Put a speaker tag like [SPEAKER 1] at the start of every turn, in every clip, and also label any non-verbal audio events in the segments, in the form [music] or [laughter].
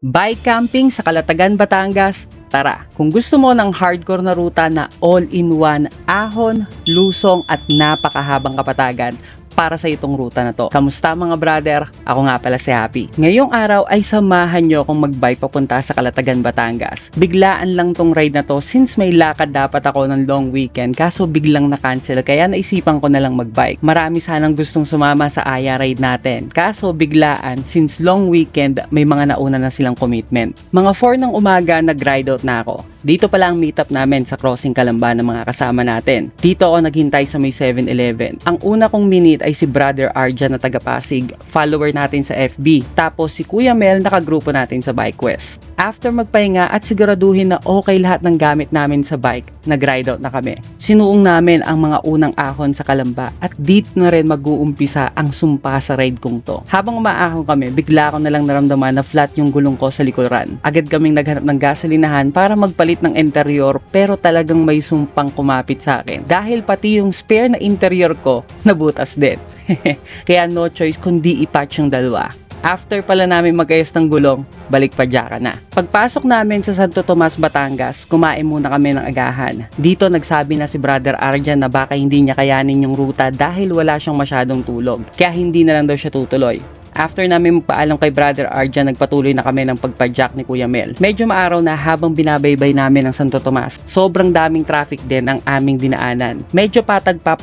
[SPEAKER 1] Bike camping sa Kalatagan, Batangas. Tara, kung gusto mo ng hardcore na ruta na all-in-one, ahon, lusong at napakahabang kapatagan, para sa itong ruta na to. Kamusta mga brother? Ako nga pala si Happy. Ngayong araw ay samahan nyo akong magbike papunta sa Kalatagan, Batangas. Biglaan lang tong ride na to since may lakad dapat ako ng long weekend kaso biglang na-cancel kaya naisipan ko na lang magbike. Marami sanang gustong sumama sa Aya ride natin. Kaso biglaan since long weekend may mga nauna na silang commitment. Mga 4 ng umaga nag-ride out na ako. Dito pala ang meetup namin sa crossing Kalamba ng mga kasama natin. Dito ako naghintay sa may 7-Eleven. Ang una kong minute ay si Brother Arjan na taga Pasig, follower natin sa FB. Tapos si Kuya Mel nakagrupo natin sa Bike Quest. After magpahinga at siguraduhin na okay lahat ng gamit namin sa bike, nag-ride out na kami. Sinuong namin ang mga unang ahon sa Kalamba at dito na rin mag-uumpisa ang sumpa sa ride kong to. Habang umaahon kami, bigla ko na lang naramdaman na flat yung gulong ko sa likuran. Agad kaming naghanap ng gasolinahan para magpalit ng interior pero talagang may sumpang kumapit sa akin. Dahil pati yung spare na interior ko, nabutas din. [laughs] Kaya no choice kundi ipatch yung dalawa. After pala namin magayos ng gulong, balik pa ka na. Pagpasok namin sa Santo Tomas, Batangas, kumain muna kami ng agahan. Dito nagsabi na si Brother Arjan na baka hindi niya kayanin yung ruta dahil wala siyang masyadong tulog. Kaya hindi na lang daw siya tutuloy. After namin magpaalam kay Brother Arjan, nagpatuloy na kami ng pagpadyak ni Kuya Mel. Medyo maaraw na habang binabaybay namin ang Santo Tomas. Sobrang daming traffic din ang aming dinaanan. Medyo patag pa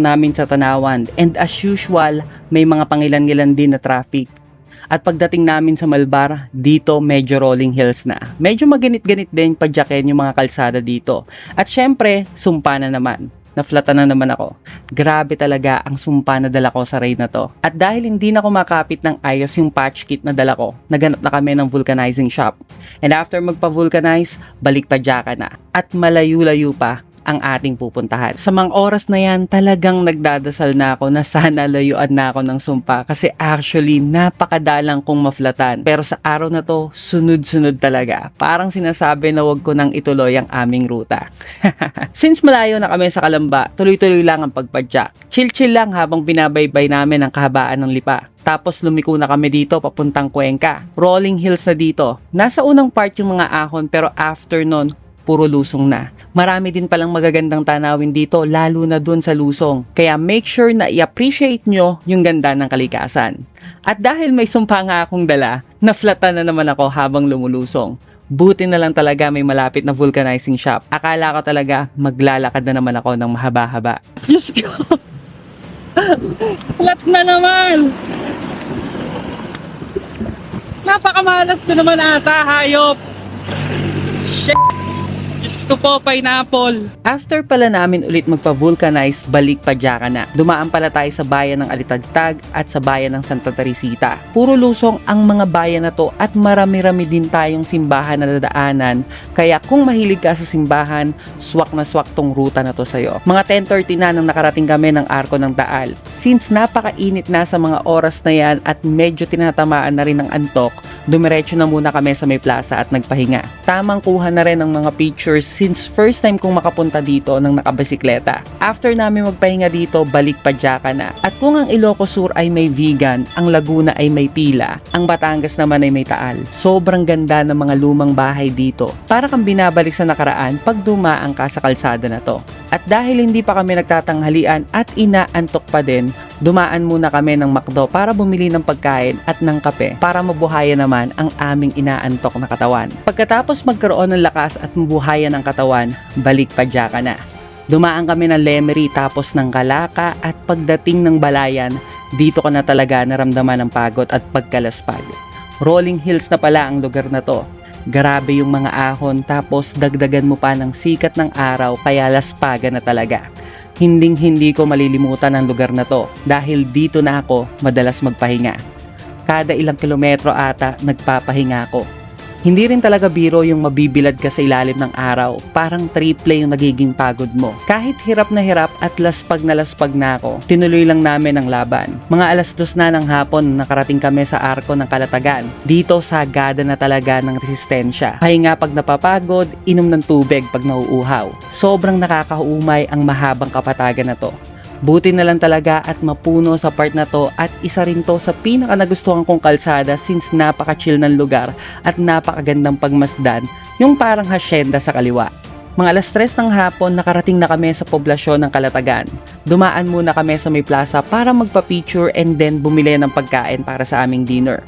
[SPEAKER 1] namin sa Tanawan and as usual, may mga pangilan-ngilan din na traffic. At pagdating namin sa Malbar, dito medyo rolling hills na. Medyo maganit-ganit din padyakin yung mga kalsada dito. At syempre, sumpa na naman. Naflatan na naman ako. Grabe talaga ang sumpa na dala ko sa raid na to. At dahil hindi na kumakapit ng ayos yung patch kit na dala ko, naganap na kami ng vulcanizing shop. And after magpa-vulcanize, balik pa ka na. At malayo-layo pa ang ating pupuntahan. Sa mga oras na yan, talagang nagdadasal na ako na sana layuan na ako ng sumpa kasi actually napakadalang kong maflatan. Pero sa araw na to, sunod-sunod talaga. Parang sinasabi na wag ko nang ituloy ang aming ruta. [laughs] Since malayo na kami sa Kalamba, tuloy-tuloy lang ang pagpadyak. Chill-chill lang habang binabaybay namin ang kahabaan ng lipa. Tapos lumiko na kami dito papuntang Cuenca. Rolling hills na dito. Nasa unang part yung mga ahon pero after nun, puro lusong na. Marami din palang magagandang tanawin dito lalo na dun sa lusong. Kaya make sure na i-appreciate nyo yung ganda ng kalikasan. At dahil may sumpa nga akong dala, naflatan na naman ako habang lumulusong. Buti na lang talaga may malapit na vulcanizing shop. Akala ko talaga maglalakad na naman ako ng mahaba-haba. Diyos ko! Flat na naman! Napakamalas na naman ata, hayop! Shit! Ko po, pineapple. After pala namin ulit magpa-vulcanize, balik pa ka na. Dumaan pala tayo sa bayan ng Alitagtag at sa bayan ng Santa Teresita. Puro lusong ang mga bayan na to at marami-rami din tayong simbahan na dadaanan. Kaya kung mahilig ka sa simbahan, swak na swak tong ruta na to sa'yo. Mga 10.30 na nang nakarating kami ng Arko ng Taal. Since napakainit na sa mga oras na yan at medyo tinatamaan na rin ng antok, dumiretso na muna kami sa may plaza at nagpahinga. Tamang kuha na rin ng mga pictures since first time kong makapunta dito ng nakabisikleta. After namin magpahinga dito, balik pa Jaka na. At kung ang Ilocos Sur ay may vegan, ang Laguna ay may pila, ang Batangas naman ay may taal. Sobrang ganda ng mga lumang bahay dito. Para kang binabalik sa nakaraan pag dumaan ka sa kalsada na to. At dahil hindi pa kami nagtatanghalian at inaantok pa din, dumaan muna kami ng McDo para bumili ng pagkain at ng kape para mabuhayan naman ang aming inaantok na katawan. Pagkatapos magkaroon ng lakas at mabuhayan ng katawan, balik pa ka na. Dumaan kami ng Lemery tapos ng Kalaka at pagdating ng Balayan, dito ko na talaga naramdaman ang pagod at pagkalaspag. Rolling hills na pala ang lugar na to. Grabe yung mga ahon tapos dagdagan mo pa ng sikat ng araw kaya laspaga na talaga. Hinding hindi ko malilimutan ang lugar na to dahil dito na ako madalas magpahinga. Kada ilang kilometro ata nagpapahinga ako. Hindi rin talaga biro yung mabibilad ka sa ilalim ng araw. Parang triple yung nagiging pagod mo. Kahit hirap na hirap at laspag na laspag na ako, tinuloy lang namin ang laban. Mga alas dos na ng hapon nakarating kami sa arko ng Kalatagan. Dito sagada na talaga ng resistensya. Pahinga pag napapagod, inom ng tubig pag nauuhaw. Sobrang nakakaumay ang mahabang kapatagan na to. Buti na lang talaga at mapuno sa part na to at isa rin to sa pinaka nagustuhan kong kalsada since napaka-chill ng lugar at napakagandang pagmasdan yung parang hasyenda sa kaliwa. Mga alas 3 ng hapon nakarating na kami sa poblasyon ng Kalatagan. Dumaan muna kami sa may plaza para magpa-picture and then bumili ng pagkain para sa aming dinner.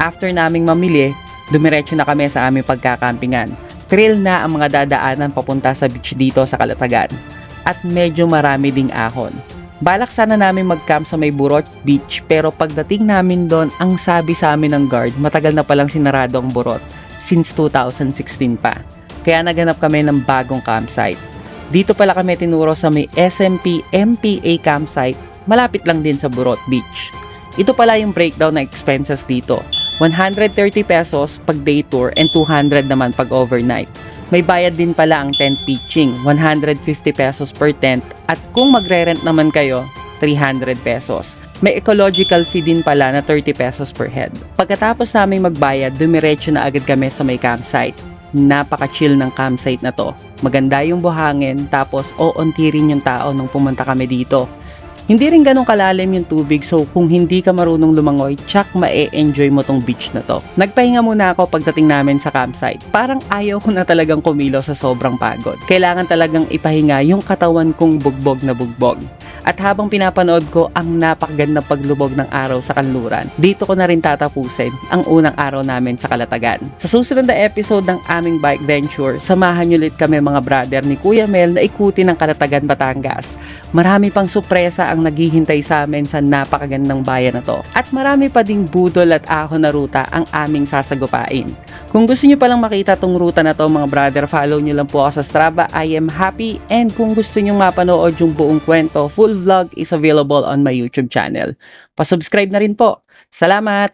[SPEAKER 1] After naming mamili, dumiretso na kami sa aming pagkakampingan. Trail na ang mga dadaanan papunta sa beach dito sa Kalatagan. At medyo marami ding ahon. Balak sana namin mag-camp sa may Burot Beach pero pagdating namin doon, ang sabi sa amin ng guard, matagal na palang sinarado ang Burot since 2016 pa. Kaya naganap kami ng bagong campsite. Dito pala kami tinuro sa may SMP MPA campsite, malapit lang din sa Burot Beach. Ito pala yung breakdown ng expenses dito. 130 pesos pag day tour and 200 naman pag overnight. May bayad din pala ang tent pitching, 150 pesos per tent at kung magre-rent naman kayo, 300 pesos. May ecological fee din pala na 30 pesos per head. Pagkatapos naming magbayad, dumiretso na agad kami sa may campsite. Napaka-chill ng campsite na to. Maganda yung buhangin, tapos oonti rin yung tao nung pumunta kami dito. Hindi rin ganun kalalim yung tubig so kung hindi ka marunong lumangoy, tsak ma-enjoy mo tong beach na to. Nagpahinga muna ako pagdating namin sa campsite. Parang ayaw ko na talagang kumilaw sa sobrang pagod. Kailangan talagang ipahinga yung katawan kong bugbog na bugbog. At habang pinapanood ko ang napakagandang paglubog ng araw sa kanluran, dito ko na rin tatapusin ang unang araw namin sa Kalatagan. Sa susunod na episode ng aming bike venture, samahan niyo ulit kami mga brother ni Kuya Mel na ikutin ng Kalatagan, Batangas. Marami pang sorpresa ang naghihintay sa amin sa napakagandang bayan na to. At marami pa ding budol at ahon na ruta ang aming sasagupain. Kung gusto niyo palang makita tong ruta na to mga brother, follow niyo lang po ako sa Strava. I am happy and kung gusto niyo mapanood yung buong kwento, full vlog is available on my YouTube channel. Pasubscribe na rin po. Salamat!